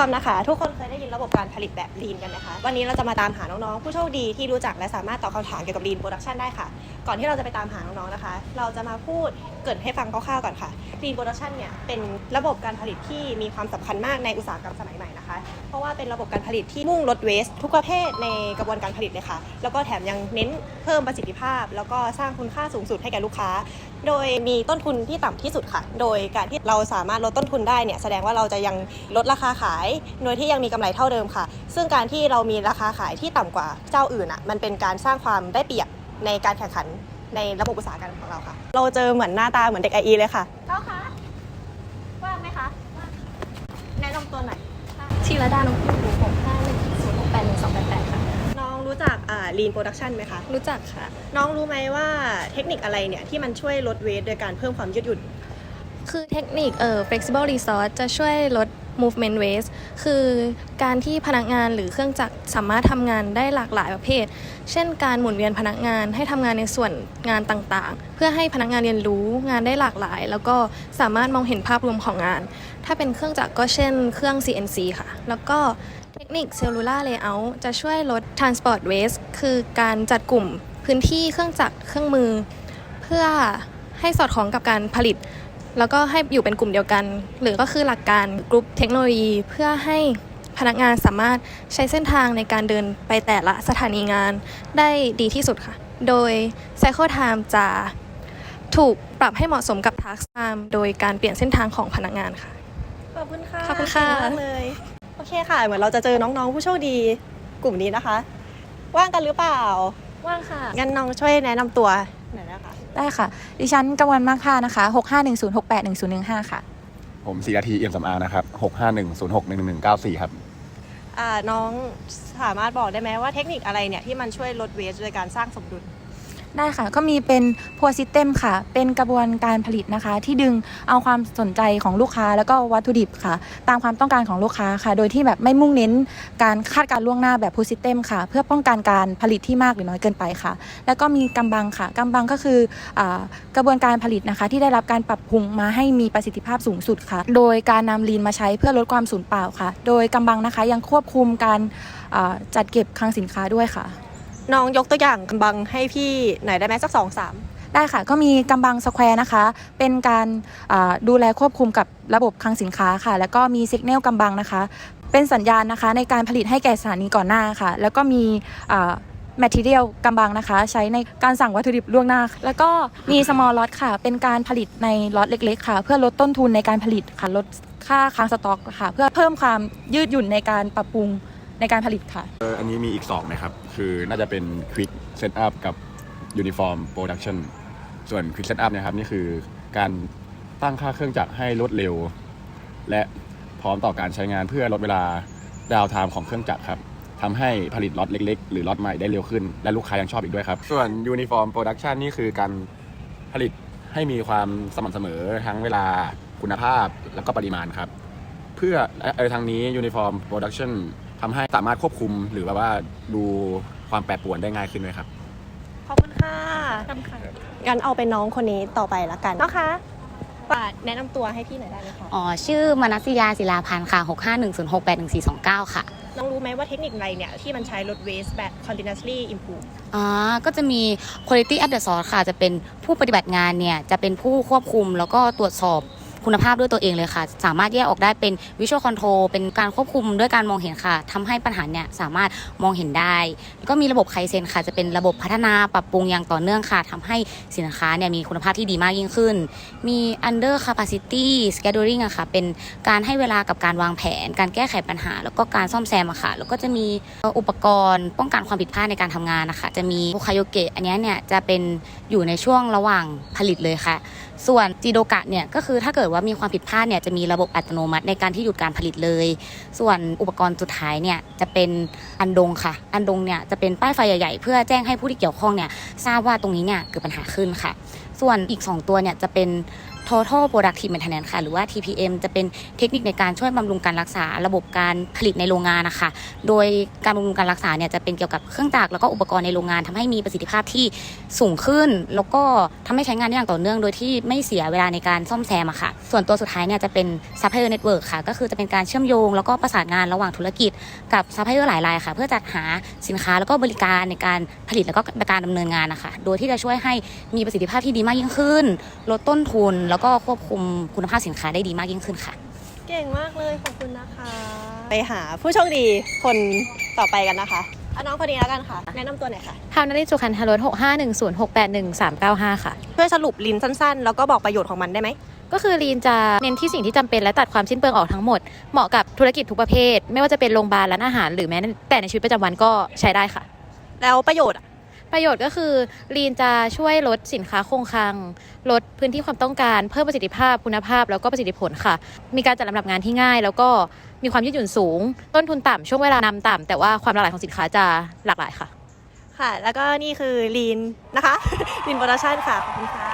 อมนะคะ ทุกคนเคยได้ยินระบบการผลิตแบบลีนกันไหมคะ วันนี้เราจะมาตามหาน้องๆ ผู้โชคดีที่รู้จักและสามารถตอบคำถามเกี่ยวกับลีนโปรดักชันได้ค่ะ ก่อนที่เราจะไปตามหาน้องๆนะคะ เราจะมาพูดเกิดให้ฟังคร่าวๆก่อนค่ะลีนโปรดักชันเนี่ยเป็นระบบการผลิตที่มีความสำคัญมากในอุตสาหกรรมสมัยใหม่นะคะ เพราะว่าเป็นระบบการผลิตที่มุ่งลดเวสทุกประเภทในกระบวนการผลิตเลยค่ะ แล้วก็แถมยังเน้นเพิ่มประสิทธิภาพ แล้วก็สร้างคุณค่าสูงสุดให้แก่ลูกค้า โดยมีต้นทุนที่ต่ำที่สุดค่ะ โดยการที่เราสามารถลดต้นทุนได้เนี่ยแสดงว่าเราจะยังลดราคาขาย โดยที่ยังมีกำไรเท่าเดิมค่ะ ซึ่งการที่เรามีราคาขายที่ต่ำกว่าเจ้าอื่นอะมันเป็นการสร้างความได้เปรียบในการแข่งขันในระบบอุตสาหกรรมของเราค่ะ เราเจอเหมือนหน้าตาเหมือนเด็กไอเอเลยค่ะเจ้าคะว่างไหมคะแนะนำตัวหน่อยทีละดานกยูหกห้าหนึ่งศูนย์หกแปดหนึ่งสองแปดแปดค่ะ น้องรู้จักอ่า Lean Production ไหมคะ รู้จักค่ะ น้องรู้ไหมว่าเทคนิคอะไรเนี่ย ที่มันช่วยลดเวทโดยการเพิ่มความยืดหยุ่น คือเทคนิคเอ่อ flexible resource จะช่วยลด movement waste คือการที่พนักงานหรือเครื่องจักรสามารถทำงานได้หลากหลายประเภท เช่น การหมุนเวียนพนักงานให้ทำงานในส่วนงานต่างๆ เพื่อให้พนักงานเรียนรู้งานได้หลากหลาย แล้วก็สามารถมองเห็นภาพรวมของงาน ถ้าเป็นเครื่องจักรก็เช่น เครื่อง CNC ค่ะ แล้วก็ เทคนิค cellular layout จะช่วยลด transport waste คือการจัดกลุ่มพื้นที่เครื่องจักรเครื่องมือ เพื่อให้สอดคล้องกับการผลิต แล้วก็ให้อยู่เป็นกลุ่มเดียวกัน หรือก็คือหลักการกรุ๊ปเทคโนโลยี เพื่อให้พนักงานสามารถใช้เส้นทางในการเดินไปแต่ละสถานีงานได้ดีที่สุดค่ะ โดย Cycle Time จะถูกปรับให้เหมาะสมกับ Task Time โดยการเปลี่ยนเส้นทางของพนักงานค่ะ ขอบคุณค่ะ ขอบคุณค่ะเก่งมากเลย โอเคค่ะ เหมือนเราจะเจอน้องๆ ผู้โชคดีกลุ่มนี้นะคะ ว่างกันหรือเปล่า ว่างค่ะ งั้นน้องช่วยแนะนำตัวหน่อยนะคะ ได้ค่ะ ดิฉันกำวันมากค่ะนะคะ 6510681015 ค่ะ ผมสีนาทีเอี่ยมสำอางนะครับ 651061194 ครับ อ่าน้องสามารถบอกได้ไหมว่าเทคนิคอะไรเนี่ยที่มันช่วยลดเวสโดยการสร้างสมดุล ได้ค่ะ ก็มีเป็น p o ซิ s เต็มค่ะ เป็นกระบวนการผลิตนะคะ ที่ดึงเอาความสนใจของลูกค้า แล้วก็วัตถุดิบค่ะ ตามความต้องการของลูกค้าค่ะ โดยที่แบบไม่มุ่งเน้นการคาดการล่วงหน้าแบบ p o ซิ s เต็มค่ะ เพื่อป้องกันการผลิตที่มากหรือน้อยเกินไปค่ะ แล้วก็มีกำบังค่ะกำบังก็คืออกระบวนการผลิตนะคะ ที่ได้รับการปรับปรุงมาให้มีประสิทธิภาพสูงสุดค่ะ โดยการนำลีนมาใช้เพื่อลดความสูญเปล่าค่ะ โดยกำบังนะคะยังควบคุมการจัดเก็บคลังสินค้าด้วยค่ะ น้องยกตัวอย่างกำบังให้พี่หน่อยได้ไหมสักสองสามได้ค่ะ ก็มีกำบังสแควร์นะคะ เป็นการดูแลควบคุมกับระบบคลังสินค้าค่ะ แล้วก็มีซิกเนลกำบังนะคะ เป็นสัญญาณนะคะในการผลิตให้แก่สถานีก่อนหน้าค่ะ แล้วก็มีแมทเทียลกำบังนะคะ ใช้ในการสั่งวัตถุดิบล่วงหน้า แล้วก็มี small lot ค่ะ เป็นการผลิตในล็อตเล็ก ๆ ค่ะ เพื่อลดต้นทุนในการผลิตค่ะลดค่าค้างสต็อกค่ะ เพื่อเพิ่มความยืดหยุ่นในการปรับปรุง ในการผลิตค่ะ เอออันนี้มีอีก2นะครับ คือน่าจะเป็น Quick Setup กับ Uniform Production ส่วน Quick Setup เนะครับนี่คือการตั้งค่าเครื่องจักรให้รวดเร็ว และพร้อมต่อการใช้งานเพื่อลดเวลาดาวไทม์ของเครื่องจักรครับทำให้ผลิตล็อตเล็กๆ หรือล็อตใหม่ได้เร็วขึ้น และลูกค้ายังชอบอีกด้วยครับ ส่วน Uniform Production นี่คือการผลิตให้มีความสม่ำเสมอทั้งเวลาคุณภาพแล้วก็ปริมาณครับ เพื่อเออทางนี้ Uniform Production ทำให้สามารถควบคุมหรือแบบว่าดูความแปรปรวนได้ง่ายขึ้นด้วยครับ ขอบคุณค่ะงั้นเอาเป็นน้องคนนี้ต่อไปละกันนะคะฝากแนะนำตัวให้พี่หน่อยได้ไหมคะ อ๋อ ชื่อมนัสยาศิลาพันธ์ค่ะ 65106811429ค่ะ น้องรู้ไหมว่าเทคนิคอะไรเนี่ย ที่มันใช้ลดเวสแบบ continuously improve อ๋อก็จะมี quality at the source ค่ะ จะเป็นผู้ปฏิบัติงานเนี่ย จะเป็นผู้ควบคุมแล้วก็ตรวจสอบ คุณภาพด้วยตัวเองเลยค่ะ สามารถแยกออกได้เป็น visual control เป็นการควบคุมด้วยการมองเห็นค่ะทำให้ปัญหาเนี่ยสามารถมองเห็นได้ ก็มีระบบไคเซนค่ะ จะเป็นระบบพัฒนาปรับปรุงอย่างต่อเนื่องค่ะทำให้สินค้าเนี่ยมีคุณภาพที่ดีมากยิ่งขึ้น มี under capacity scheduling อะค่ะ เป็นการให้เวลากับการวางแผน การแก้ไขปัญหา แล้วก็การซ่อมแซมอะค่ะ แล้วก็จะมีอุปกรณ์ ป้องกันความผิดพลาดในการทำงานนะคะ จะมีโอคายโยเกะอันเนี้ยเนี่ยจะเป็นอยู่ในช่วงระหว่างผลิตเลยค่ะ ส่วนจีโดกะเนี่ยก็คือถ้าเกิดว่ามีความผิดพลาดเนี่ยจะมีระบบอัตโนมัติในการที่หยุดการผลิตเลย ส่วนอุปกรณ์สุดท้ายเนี่ยจะเป็นอันดงค่ะ อันดงเนี่ยจะเป็นป้ายไฟใหญ่ๆ เพื่อแจ้งให้ผู้ที่เกี่ยวข้องเนี่ยทราบว่าตรงนี้เนี่ยเกิดปัญหาขึ้นค่ะ ส่วนอีก 2 ตัวเนี่ยจะเป็น total productive maintenance ค่ะหรือว่า TPM จะเป็นเทคนิคในการช่วยบำรุงการรักษาระบบการผลิตในโรงงานนะคะโดยการบำรุงการรักษาเนี่ยจะเป็นเกี่ยวกับเครื่องจักรแล้วก็อุปกรณ์ในโรงงานทำให้มีประสิทธิภาพที่สูงขึ้น แล้วก็ทำให้ใช้งานได้อย่างต่อเนื่องโดยที่ไม่เสียเวลาในการซ่อมแซมอะค่ะ ส่วนตัวสุดท้ายเนี่ยจะเป็น supplier network ค่ะ ก็คือจะเป็นการเชื่อมโยง แล้วก็ประสานงานระหว่างธุรกิจกับ supplier หลายรายค่ะ เพื่อจัดหาสินค้าแล้วก็บริการในการผลิตแล้วก็การดำเนินงานนะคะโดยที่จะช่วยให้มีประสิทธิภาพที่ดีมากยิ่งขึ้น ลดต้นทุนแล้วก็ควบคุมคุณภาพสินค้าได้ดีมากยิ่งขึ้นค่ะ เก่งมากเลยขอบคุณนะคะ ไปหาผู้โชคดีคนต่อไปกันนะคะเอาน้องคนนี้แล้วกันค่ะ แนะนำตัวหน่อยค่ะฮาวนาริสุขันธรสหกห้าหนึ่งศูนย์หกแปดหนึ่งสามเก้าห้าค่ะ ช่วยสรุปลินสั้นๆ แล้วก็บอกประโยชน์ของมันได้ไหมก็คือลีนจะเน้นที่สิ่งที่จำเป็นและตัดความสิ้นเปลืองออกทั้งหมด เหมาะกับธุรกิจทุกประเภท ไม่ว่าจะเป็นโรงพยาบาลร้านอาหารหรือแม้แต่ในชีวิตประจำวันก็ใช้ได้ค่ะ แล้วประโยชน์อะ ประโยชน์ก็คือลีนจะช่วยลดสินค้าคงคลัง ลดพื้นที่ความต้องการ เพิ่มประสิทธิภาพคุณภาพ แล้วก็ประสิทธิผลค่ะ มีการจัดลำดับงานที่ง่าย แล้วก็มีความยืดหยุ่นสูง ต้นทุนต่ำช่วงเวลานำต่ำแต่ว่าความหลากหลายของสินค้าจะหลากหลายค่ะ ค่ะ แล้วก็นี่คือลีนนะคะลีนโปรดักชั่นค่ะขอบคุณค่ะ